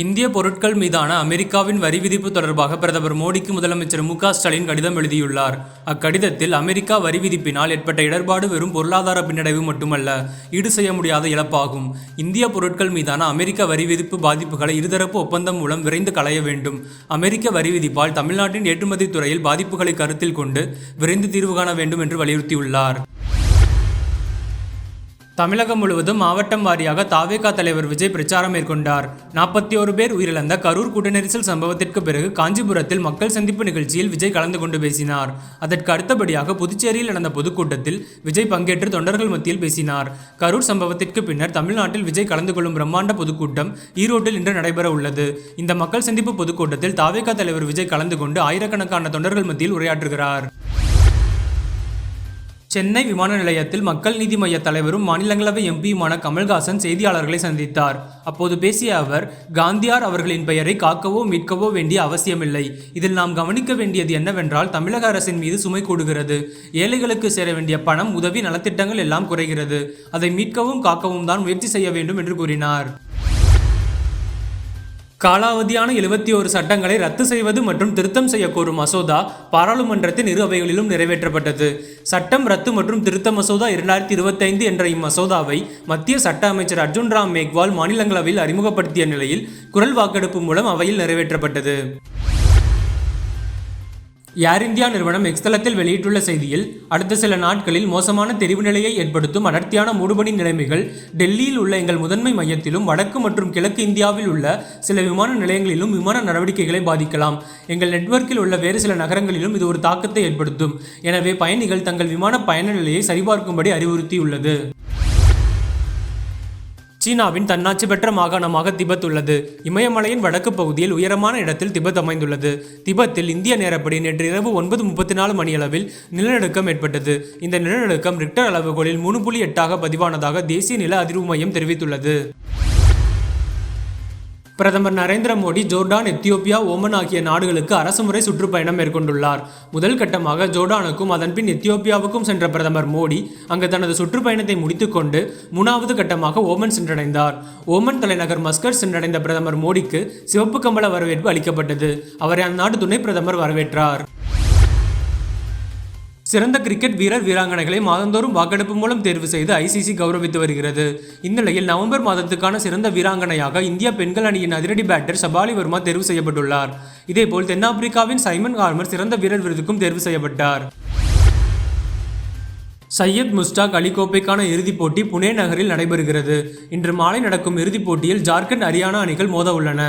இந்திய பொருட்கள் மீதான அமெரிக்காவின் வரி விதிப்பு தொடர்பாக பிரதமர் மோடிக்கு முதலமைச்சர் மு ஸ்டாலின் கடிதம் எழுதியுள்ளார். அக்கடிதத்தில் அமெரிக்கா வரி விதிப்பினால் ஏற்பட்ட இடர்பாடு வெறும் பொருளாதார பின்னடைவு மட்டுமல்ல ஈடு செய்ய முடியாத இழப்பாகும். இந்திய பொருட்கள் மீதான அமெரிக்க வரி விதிப்பு பாதிப்புகளை இருதரப்பு ஒப்பந்தம் மூலம் விரைந்து களைய வேண்டும். அமெரிக்க வரி விதிப்பால் தமிழ்நாட்டின் ஏற்றுமதி துறையில் பாதிப்புகளை கருத்தில் கொண்டு விரைந்து தீர்வு காண வேண்டும் என்று வலியுறுத்தியுள்ளார். தமிழகம் முழுவதும் மாவட்டம் வாரியாக தாவேகா தலைவர் விஜய் பிரச்சாரம் மேற்கொண்டார். நாற்பத்தி ஒரு பேர் உயிரிழந்த கரூர் கூட்டநெரிசல் சம்பவத்திற்கு பிறகு காஞ்சிபுரத்தில் மக்கள் சந்திப்பு நிகழ்ச்சியில் விஜய் கலந்து கொண்டு பேசினார். அதற்கு அடுத்தபடியாக புதுச்சேரியில் நடந்த பொதுக்கூட்டத்தில் விஜய் பங்கேற்று தொண்டர்கள் மத்தியில் பேசினார். கரூர் சம்பவத்திற்கு பின்னர் தமிழ்நாட்டில் விஜய் கலந்து கொள்ளும் பிரம்மாண்ட பொதுக்கூட்டம் ஈரோட்டில் இன்று நடைபெற உள்ளது. இந்த மக்கள் சந்திப்பு பொதுக்கூட்டத்தில் தாவேகா தலைவர் விஜய் கலந்து கொண்டு ஆயிரக்கணக்கான தொண்டர்கள் மத்தியில் உரையாற்றுகிறார். சென்னை விமான நிலையத்தில் மக்கள் நீதி மய்ய தலைவரும் மாநிலங்களவை எம்பியுமான கமல்ஹாசன் செய்தியாளர்களை சந்தித்தார். அப்போது பேசிய அவர் காந்தியார் அவர்களின் பெயரை காக்கவோ மீட்கவோ வேண்டிய அவசியமில்லை. இதில் நாம் கவனிக்க வேண்டியது என்னவென்றால் தமிழக அரசின் மீது சுமை கூடுகிறது. ஏழைகளுக்கு சேர வேண்டிய பணம் உதவி நலத்திட்டங்கள் எல்லாம் குறைகிறது. அதை மீட்கவும் காக்கவும் தான் முயற்சி செய்ய வேண்டும் என்று கூறினார். காலாவதியான எழுபத்தி ஒரு சட்டங்களை ரத்து செய்வது மற்றும் திருத்தம் செய்ய கோரும் மசோதா பாராளுமன்றத்தின் இரு அவைகளிலும் நிறைவேற்றப்பட்டது. சட்டம் ரத்து மற்றும் திருத்த மசோதா இரண்டாயிரத்தி இருபத்தைந்து என்ற இம்மசோதாவை மத்திய சட்ட அமைச்சர் அர்ஜுன் ராம் மேக்வால் மாநிலங்களவையில் அறிமுகப்படுத்திய நிலையில் குரல் வாக்கெடுப்பு மூலம் அவையில் நிறைவேற்றப்பட்டது. ஏர் இந்தியா நிறுவனம் எக்ஸ்தலத்தில் வெளியிட்டுள்ள செய்தியில் அடுத்த சில நாட்களில் மோசமான தெரிவு நிலையை ஏற்படுத்தும் அடர்த்தியான மூடுபனி நிலைமைகள் டெல்லியில் உள்ள எங்கள் முதன்மை மையத்திலும் வடக்கு மற்றும் கிழக்கு இந்தியாவில் உள்ள சில விமான நிலையங்களிலும் விமான நடவடிக்கைகளை பாதிக்கலாம். எங்கள் நெட்வொர்க்கில் உள்ள வேறு சில நகரங்களிலும் இது ஒரு தாக்கத்தை ஏற்படுத்தும். எனவே பயணிகள் தங்கள் விமான பயண நிலையை சரிபார்க்கும்படி அறிவுறுத்தியுள்ளது. சீனாவின் தன்னாட்சி பெற்ற மாகாணமாக திபெத் உள்ளது. இமயமலையின் வடக்கு பகுதியில் உயரமான இடத்தில் திபெத் அமைந்துள்ளது. திபெத்தில் இந்திய நேரப்படி நேற்று இரவு ஒன்பது முப்பத்தி நாலு மணியளவில் நிலநடுக்கம் ஏற்பட்டது. இந்த நிலநடுக்கம் ரிக்டர் அளவுகோலில் மூணு புள்ளி எட்டாக பதிவானதாக தேசிய நில அதிர்வு மையம் தெரிவித்துள்ளது. பிரதமர் Narendra Modi Jordan Ethiopia Oman ஆகிய நாடுகளுக்கு அரசுமுறை சுற்றுப்பயணம் மேற்கொண்டுள்ளார். முதல் கட்டமாக ஜோர்டானுக்கும் அதன்பின் எத்தியோப்பியாவுக்கும் சென்ற பிரதமர் மோடி அங்கு தனது சுற்றுப்பயணத்தை முடித்துக்கொண்டு மூணாவது கட்டமாக ஓமன் சென்றடைந்தார். ஓமன் தலைநகர் மஸ்கட் சென்றடைந்த பிரதமர் மோடிக்கு சிவப்பு கம்பள வரவேற்பு அளிக்கப்பட்டது. அவரை அந்நாட்டு துணை பிரதமர் வரவேற்றார். சிறந்த கிரிக்கெட் வீரர் வீராங்கனைகளை மாதந்தோறும் வாக்கெடுப்பு மூலம் தேர்வு செய்து ஐசிசி கௌரவித்து வருகிறது. இந்நிலையில் நவம்பர் மாதத்துக்கான சிறந்த வீராங்கனையாக இந்திய பெண்கள் அணியின் அதிரடி பேட்டர் சபாலி வர்மா தேர்வு செய்யப்பட்டுள்ளார். இதேபோல் தென்னாப்பிரிக்காவின் சைமன் ஹார்மர் சிறந்த வீரர் விருதுக்கும் தேர்வு செய்யப்பட்டார். சையத் முஸ்டாக் அலி கோப்பைக்கான இறுதிப் போட்டி புனே நகரில் நடைபெறுகிறது. இன்று மாலை நடக்கும் இறுதிப் போட்டியில் ஜார்க்கண்ட் ஹரியானா அணிகள் மோத உள்ளன.